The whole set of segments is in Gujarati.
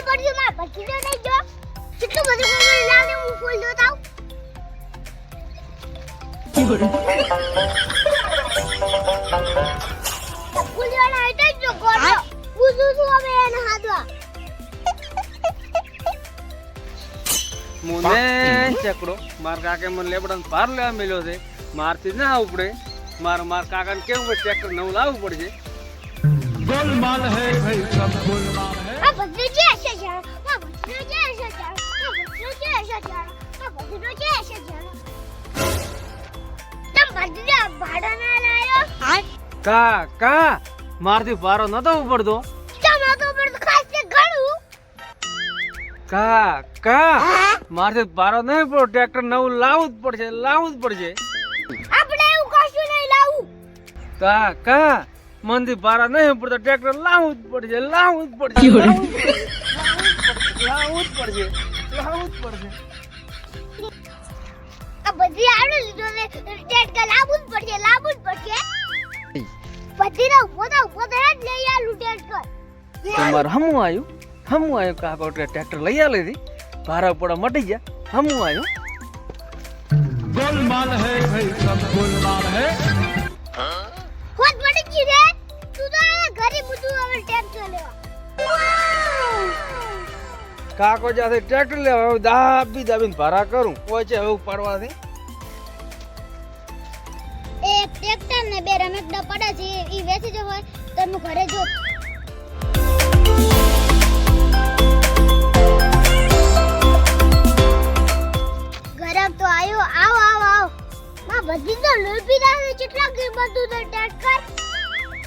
ખબર પડ્યું માં ભગીડો નહીં ગયો કેટલું બધું ખબર લાવે હું ફૂલ દોતાવ ફૂલવાળા હટાઈ ગયો ગોળો પૂછું છું હવે એને હાથવા મને ચકડો માર કાકે મને લેબડાને પાર લેવા મળ્યો છે મારથી ના ઉપડે માર માર કાકાને કેવું પડે ચેક નવું લાવવું પડશે ગોલમાલ હે ભાઈ સબ ગોલમાલ હે આ બધી ભત્રીજો હશે જાણો. આ ભત્રીજો હશે જાણો. આ ભત્રીજો હશે જાણો. આ ભત્રીજો હશે જાણો. તમ ભત્રીજા ભાડો ના લાયો? કા કા મારથી ભારો નતો ઉપડતો તમે તો પણ ખાસ તે ઘણું. કા કા મારથી ભારો નહીં પડતો ટ્રેક્ટર નવું લાવવું જ પડશે લાવવું જ પડશે આપણે એવું કશું નહીં લાવું કા કા મનથી ભારા નહીં પડતો ટ્રેક્ટર લાવવું જ પડશે લાવવું જ પડશે લાવવું જ પડશે. લાવવું જ પડશે લાવવું જ પડશે આ બધી આવડે લીધો ને ટેટ કે લાવવું જ પડશે લાવવું જ પડશે બધી ના ઉભો થા ઉભો થા જ લઈ આલું ટેટ કર તમારે હમું આવ્યું હમું આવ્યું કાકો ટ્રેક્ટર લઈ આલે હતી ભારા પડા મટી ગયા હમું આવ્યું गोलमाल है भाई सब गोलमाल है હોત પડી ગઈ રે તું તો આ ઘરે બધું હવે ટેટ કર લેવા કાકો જ્યાંથી ટ્રેક્ટર લેવા હવે દાબી દાબીને ભારા કરું. પહોંચે હવે પડવાથી એક ટ્રેક્ટર ને બે રમેકડા પડે છે ઈ વેચી જો હોય તો હું ઘરે જો. ગરમ તો આયો, આવ આવ આવ. માં બધી તો પીધા છે કેટલા કિંમત તું ટ્રેક્ટર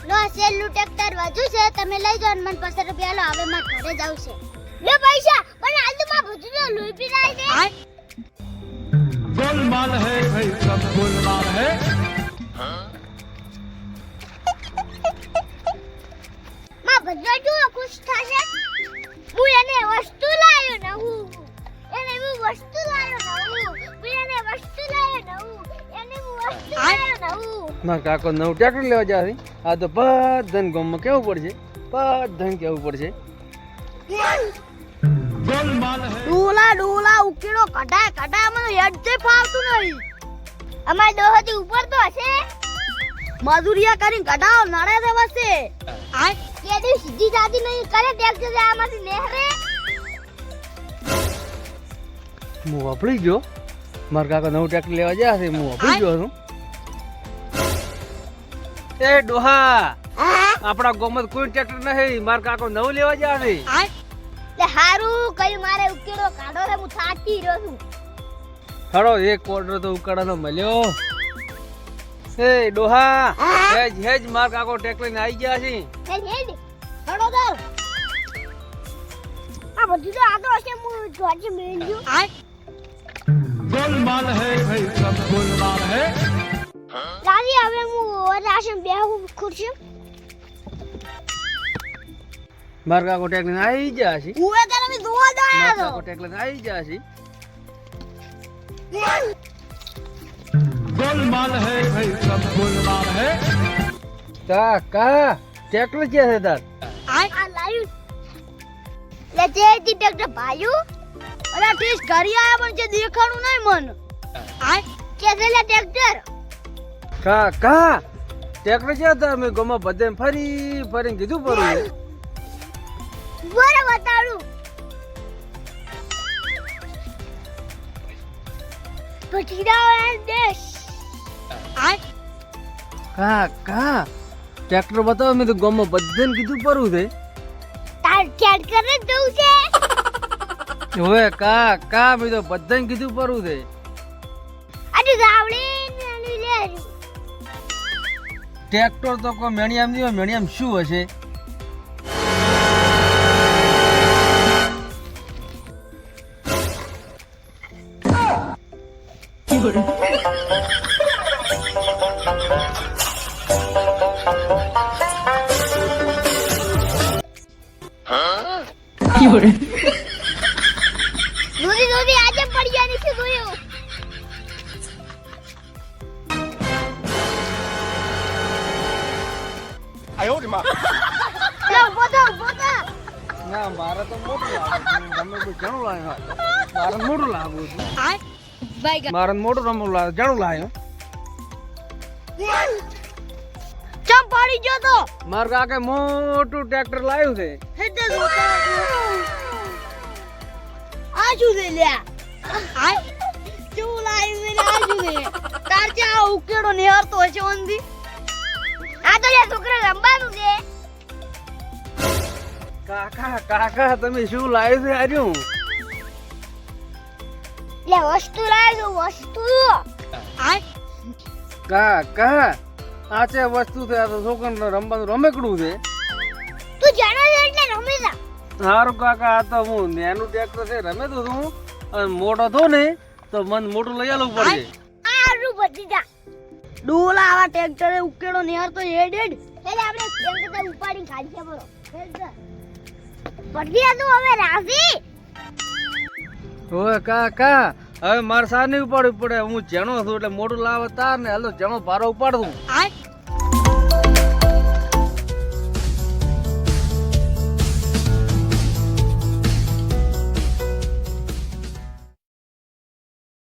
લો સેલું ટ્રેક્ટર વધુ છે, તમે લઈ જાઓ મને પચાસ રૂપિયા લો, હવે મારે ઘરે જાવ છે લે પૈસા કાકો નવ ટ્રેક્ટર લેવા જાવી આ તો બધાને ગમમાં કેવું પડશે? બધાને કેવું પડશે? ડોલા ડોલા ઉકેલો કઢાય કઢાય મને હેડ જે ફાવતું નહીં. અમાર દોહથી ઉપર તો હશે. મજૂરિયા કરીને કઢાવ નડે છે વસે આ કેદી સીધી જાતી નહીં કરે ટેક્ટર આમાંથી નેહરે. હું વાપરી ગયો. માર કાકા નવું ટ્રેક્ટર લેવા ગયા છે હું વાપરી ગયો છું. એ ડોહા આપણા ગોમત કોઈ ટ્રેક્ટર નહીં માર કાકો નવું લેવા ગયા છે. એટલે હારું કઈ મારે ઉકેડો કાઢો રે હું થાકી રહ્યો છું. ખડો એક ઓર્ડર તો ઉકાળાનો મળ્યો. એ ડોહા હેજ હેજ માર કાકો ટેકલીને આવી ગયા છે. હેજ હેજ ખડો તો આ બધું તો આગળ હશે હું જોજે મેલ્યો આ ગોલમાલ હે ભાઈ સબ ગોલમાલ હે દાદી હવે હું રાશન બેહું ખુરશી મારકા કોટેક લઈને આવી ગયા છે. ઉવે કરે મે દુવા દાયો મારકા કોટેક લઈને આવી ગયા છે. ગોલમાલ હે ભાઈ સબ ગોલમાલ હે. તા કા ટ્રેક્ટર કે છે તાર? આ આ લાયું. લે જે તી ટ્રેક્ટર ભાયુ અરે ટીસ ઘરી આયા પણ જે દેખાણું નહીં મન. આઈ કે છે લે ટ્રેક્ટર? કા કા ટ્રેક્ટર છે તાર મે ગોમાં બધે ફરી ફરી કીધું પરું બરે બતાડું. પટીડા દેશ. આ? કા કા? ટ્રેક્ટર બતાવો મેં તો ગામમાં બધાને કીધું પડું છે. તાર ટ્રેક્ટર જ જવું છે? હવે કા કા મેં તો બધાને કીધું પડું છે. આજે ગાવડી નાની લે ટ્રેક્ટર તો કો મેણિયામ નહીં હોય મેણિયામ શું હશે? દૂધી દૂધી આજે પડ્યા નથી જોયું લે ઊભો થા ઊભો થા ના મારે તો મોટું લાવું તમે કોઈ જણું લાવ્યો મારે મોટું લાવવું છે મારે મોટું રમવું લાવ જણું લાયો. ચમ પાડી ગયો તો? માર કાકે મોટું ટ્રેક્ટર લાવ્યું છે. હેતે આ શું છે લ્યા આ શું લાવ્યું મેં આ શું છે તાર ચા આ ઉકેડો નિહારતો હશે ઓંધી આ તો લ્યા છોકરા રમવાનું છે. કાકા કાકા તમે શું લાવ્યું છે આર્યું? લે વસ્તુ લાવજો વસ્તુ. આ કા આ છે વસ્તુ છે આ તો છોકરાને રમવાનું રમેકડું છે. તું જાણે છે એટલે રમી જા. સારું કાકા આ તો હું નેનું ટ્રેક્ટર છે રમે તો તું અને મોટો થો ને તો મન મોટું લઈ આવવું પડે આરું બધી જા. ડોલા આવા ટ્રેક્ટરે ઉકેડો નિહારતો તો હેડ એટલે આપણે ટ્રેક્ટર ઉપાડીને કાઢીએ બોલો. બધી તું હવે રાજી? ઓય કાકા હવે મારે નહીં ઉપાડવું પડે. હું જેણો છું એટલે મોટું લાવે તાર ને હાલો જેણો ભારો ઉપાડ.